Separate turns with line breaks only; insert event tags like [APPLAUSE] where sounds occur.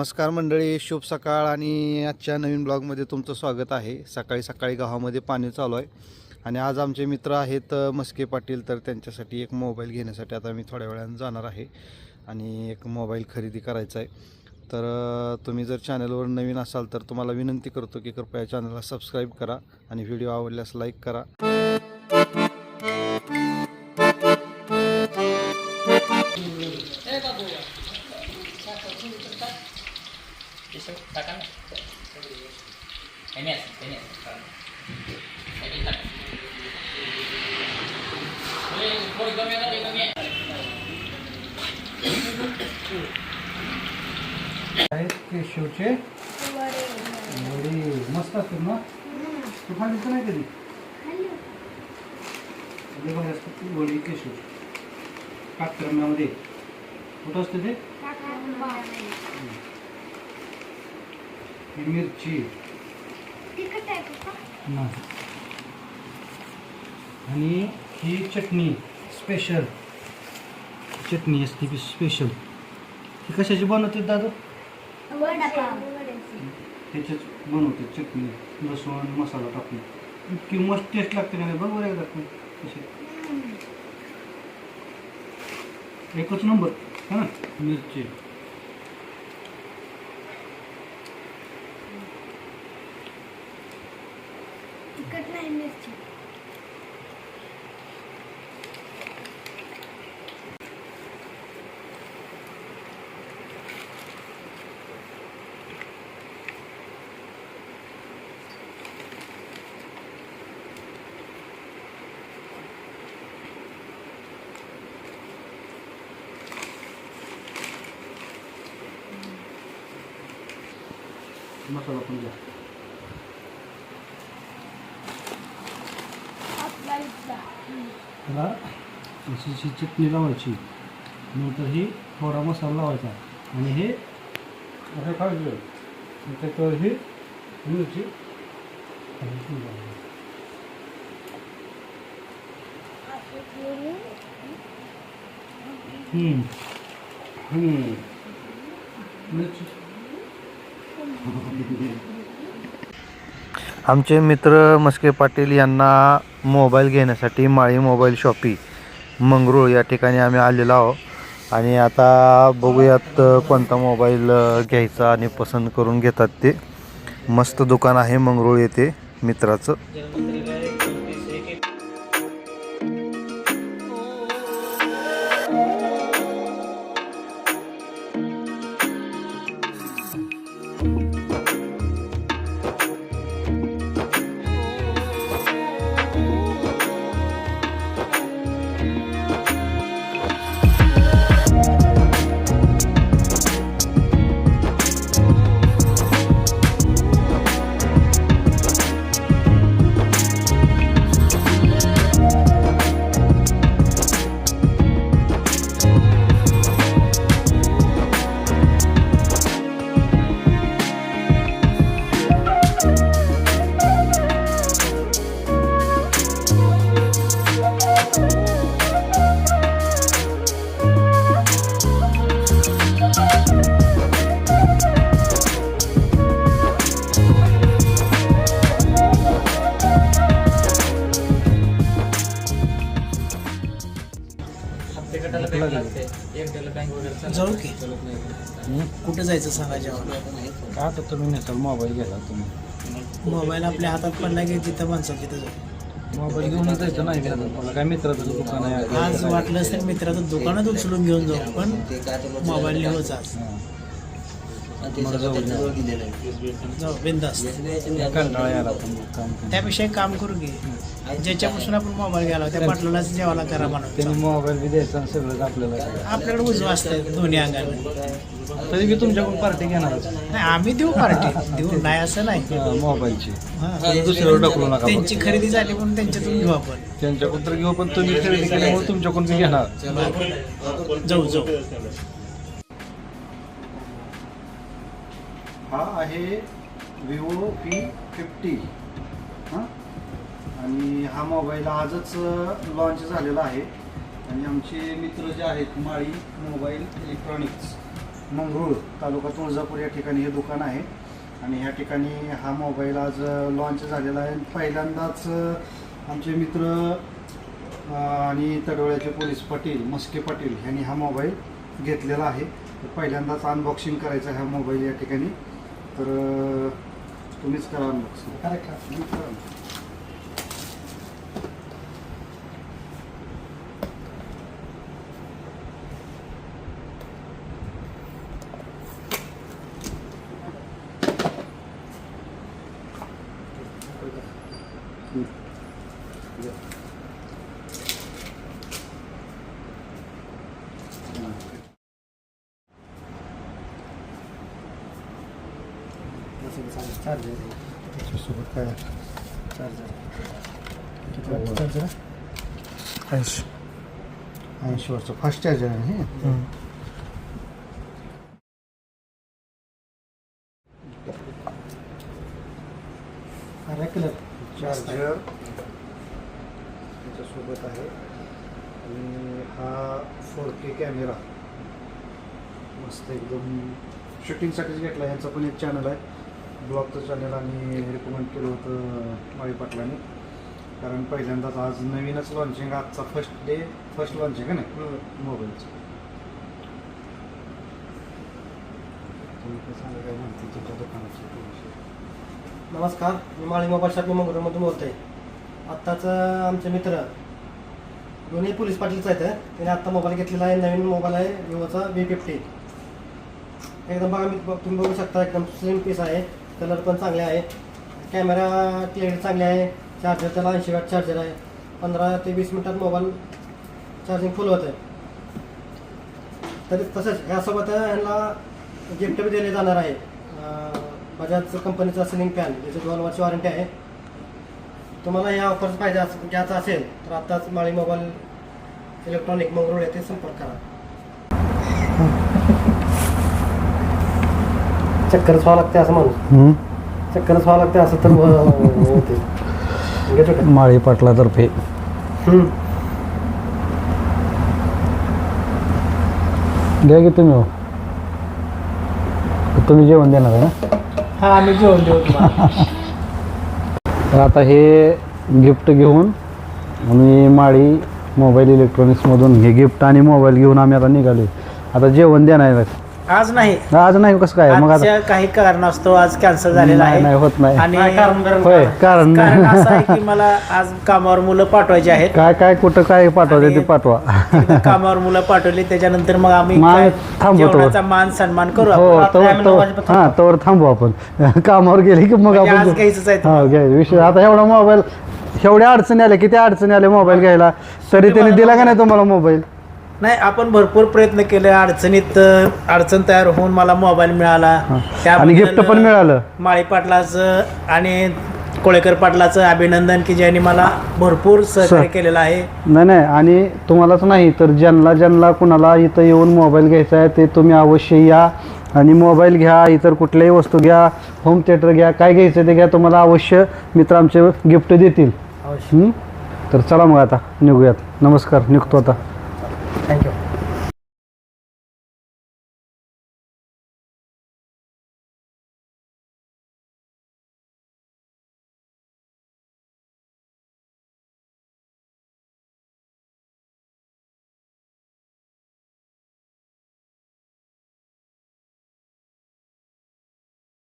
नमस्कार मंडळी शुभ सकाळ आणि आजच्या नवीन ब्लॉगमध्ये तुमचं स्वागत आहे. सकाळी सकाळी गावामध्ये पाणी चालू आहे आणि आज आमचे मित्र आहेत मस्के पाटील. तर त्यांच्यासाठी एक मोबाईल घेण्यासाठी आता मी थोड्या वेळानं जाणार आहे आणि एक मोबाईल खरेदी करायचा आहे. तर तुम्ही जर चॅनलवर नवीन असाल तर तुम्हाला विनंती करतो की कृपया चॅनलला सबस्क्राईब करा आणि व्हिडिओ आवडल्यास लाईक करा. आहेत केशवचे? वडे मस्त असतात ना? तू खाल्लीच नाही कधी? हे बघा असतात वडी केशव. कात्रम्यामध्ये कुठं असतं ते? मिरची. नाही. आणि ही चटणी स्पेशल चटणी असते ती स्पेशल ही कशाची बनवते दादा? त्याच्याच बनवते चटणी लसूण मसाला टाकून. इतकी मस्त टेस्ट लागते ना बरोबर पण कशी? एकच नंबर हा? मिरची. मसाला पण घ्या. त्याला अशी चटणी लावायची. नंतर ही थोडा मसाला लावायचा. आणि हे असं खायचं त्याच्यावर ही मिरची मिरची. आमचे मित्र मस्के पाटील यांना मोबाईल घेण्यासाठी माळी मोबाईल शॉपी मंगरूळ या ठिकाणी आम्ही आलेलो आहोत. आणि आता बघूयात कोणता मोबाईल घ्यायचा आणि पसंत करून घेतात ते. मस्त दुकान आहे मंगरूळ येथे मित्राचं.
जाऊ की. कुठं जायचं सांगा जेव्हा
का आता तुम्ही नेसाल मोबाईल घ्यायला तुम्ही.
मोबाईल आपल्या हातात पडला की जिथं माणसं तिथं जाऊ?
मोबाईल घेऊन जायचं नाही घ्यायला मला काय मित्राचं दुकान आहे?
आज वाटलं तर मित्राचं दुकानात उचलून घेऊन जाऊ पण मोबाईल आज.
मला जाऊ
बिंदास
काम
त्यापेक्षा एक काम करू की ज्याच्यापासून आपण मोबाईल घ्यायला त्या पाटलालाच जेवायला करा म्हणून
त्यांनी मोबाईल बी द्यायचा आणि सगळंच आपल्याला
आपल्याकडे उजवं असतं दोन्ही अंगाने.
तरी मी तुमच्याकडून पार्टी घेणारच
नाही आम्ही देऊ पार्टी देऊ नाही असं नाही.
मोबाईलची
हा.
दुसऱ्यावर ढकलू नका
त्यांची खरेदी झाली म्हणून त्यांच्यातून घेऊ आपण.
त्यांच्याकडून तर घेऊ पण तुम्ही खरेदी केल्यामुळे तुमच्याकडून मी घेणार.
जाऊ जाऊ.
आहे विवो पी फिफ्टी. हां? आणि हा मोबाईल आजच लॉन्च झालेला आहे. आणि आमचे मित्र जे आहेत माळी मोबाईल इलेक्ट्रॉनिक्स मंगरूळ तालुका तुळजापूर या ठिकाणी हे दुकान आहे. आणि ह्या ठिकाणी हा मोबाईल आज लॉन्च झालेला आहे. पहिल्यांदाच आमचे मित्र आणि तडोळ्याचे पोलीस पाटील मस्के पाटील यांनी हा मोबाईल घेतलेला आहे. पहिल्यांदाच अनबॉक्सिंग करायचं हा मोबाईल या ठिकाणी. तर तुम्हीच करा अनबॉक्सिंग करा त्याच्यासोबत काय
ऐंशी
ऐंशी वर्ष फास्ट चार्जर आहे हे चार्जर त्याच्यासोबत आहे आणि हा फोर के कॅमेरा मस्त एकदम शूटिंगसाठीच घेतला यांचा पण एक चॅनल आहे ब्लॉगचं चॅनल आणि रिकमेंड केलं होतं माळी पाटलाने. कारण पहिल्यांदाच आज नवीनच लॉन्चिंग आजचा फर्स्ट डे फर्स्ट लॉन्चिंग आहे ना मोबाईलचं. सांगा काय म्हणते तुमच्या दुकानाची
नमस्कार मी माळी मोबाईल शॉप मंगळूरमधून बोलतो आहे आत्ताच आमचे मित्र दोन्ही पोलीस पाटीलच आहेत त्याने आत्ता मोबाईल घेतलेला आहे नवीन मोबाईल आहे विवोचा व्ही फिफ्टी एकदम बघा मी तुम्ही बघू शकता एकदम स्लिम पीस आहे. कलर पण चांगले आहे. कॅमेरा क्लिअरिटी चांगली आहे. चार्जर त्याला ऐंशी वॅट चार्जर आहे. पंधरा ते वीस मिनिटात मोबाईल चार्जिंग फुल होत आहे तरी तसंच यासोबत ह्यांना गिफ्ट बी दिले जाणार आहे. बजाज कंपनीचा सिलिंग फॅन ज्याची दोन वर्ष वॉरंटी आहे. तुम्हाला या ऑफर्स पाहिजे अस- घ्यायचा असेल तर आत्ताच माळी मोबाईल इलेक्ट्रॉनिक मंगरूळ येथे संपर्क करा. चक्करच व्हावं लागते असं म्हणून चक्करच व्हावं लागते असं तर व- होते घेतो का?
माळी पाटलातर्फे
हम्म.
द्या की तुम्ही हो. तुम्ही जेवण देणार आहे ना
हा आम्ही जेवण देऊ तुम्हाला
तर आता हे गिफ्ट घेऊन मी माळी मोबाईल इलेक्ट्रॉनिक्समधून हे गिफ्ट आणि मोबाईल घेऊन आम्ही आता निघालो आता जेवण देणार आहे.
आज नाही.
आज नाही कसं काय? मग आता
आजच्या काही कारणास्तव आज कॅन्सल झालेला
नाही नाही
आहे
होत नाही.
आणि
काय कारण कारण
होय कारण
कारण असं आहे की [LAUGHS] मला आज कामावर मुलं पाठवायची आहेत.
काय काय कुठं काय पाठवायचे ते पाठवा.
एकदा [LAUGHS] कामावर मुलं पाठवली त्याच्यानंतर मग आम्ही
मग
काय
थांबवतो.
जेवणाचा मान सन्मान करू
हो
आपण.
तवर हा तवर थांबू आपण. [LAUGHS] कामावर गेले की मग
म्हणजे आज
आपण
घ्यायचंच आहे
हा विषय आता एवढा मोबाईल एवढ्या अडचणी आल्या किती अडचणी आल्या मोबाईल घ्यायला? तरी त्यांनी दिला का नाही तुम्हाला मोबाईल
नाही आपण भरपूर प्रयत्न केले अडचणीत अडचण तयार होऊन मला मोबाईल मिळाला.
आणि गिफ्ट पण मिळालं.
माळी पाटलाचं आणि कोळेकर पाटलाचं अभिनंदन की ज्यांनी मला भरपूर सहकार्य. केलेलं आहे.
नाही नाही आणि तुम्हालाच नाही तर ज्यांना ज्यांना कुणाला इथं येऊन मोबाईल घ्यायचा आहे ते तुम्ही अवश्य या. आणि मोबाईल घ्या इतर कुठल्याही वस्तू घ्या होम थिएटर घ्या काय घ्यायचं ते घ्या तुम्हाला अवश्य मित्र आमचे गिफ्ट देतील? तर चला मग आता निघूयात. नमस्कार निघतो आता.
Thank you.